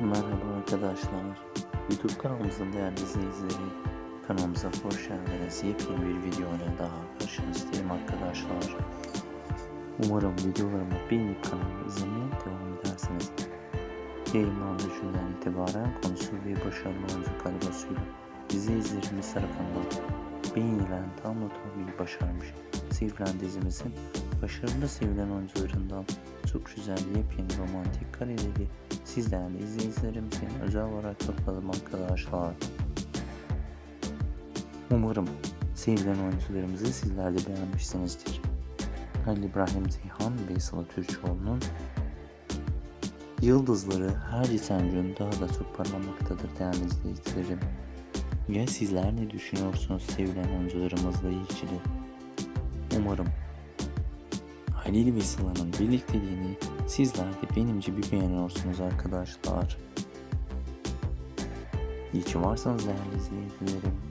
Merhaba arkadaşlar. YouTube kanalımızın değerli izleyicileri. Kanalımıza hoş geldiniz. Yepyeni bir videoyla daha karşınızdayım arkadaşlar. Umarım videolarımı beğenip kanalımı izlemeye devam edersiniz. Yayınlandığı günden itibaren konusu ve başarılı oyuncu kadrosuyla izleyicilerimiz tarafından beğenilen tam notabilmeyi başarmış. Sevilen dizimizin başarılı sevilen oyuncularından çok güzel yepyeni romantik kareleri siz değerli izleyicilerimizin özel olarak topladım arkadaşlar. Umarım sevilen oyuncularımızı sizler de beğenmişsinizdir. Halil İbrahim Zeyhan ve Sıla Türkoğlu'nun yıldızları her geçen gün daha da çok parlamaktadır değerli izleyicilerim. Ya sizler ne düşünüyorsunuz sevilen oyuncularımızla ilgili? Umarım Halil ve Sıla'nın birlikteliğini sizler de benim gibi beğeniyorsunuz arkadaşlar. İyi ki varsanız değerli izleyicilerim.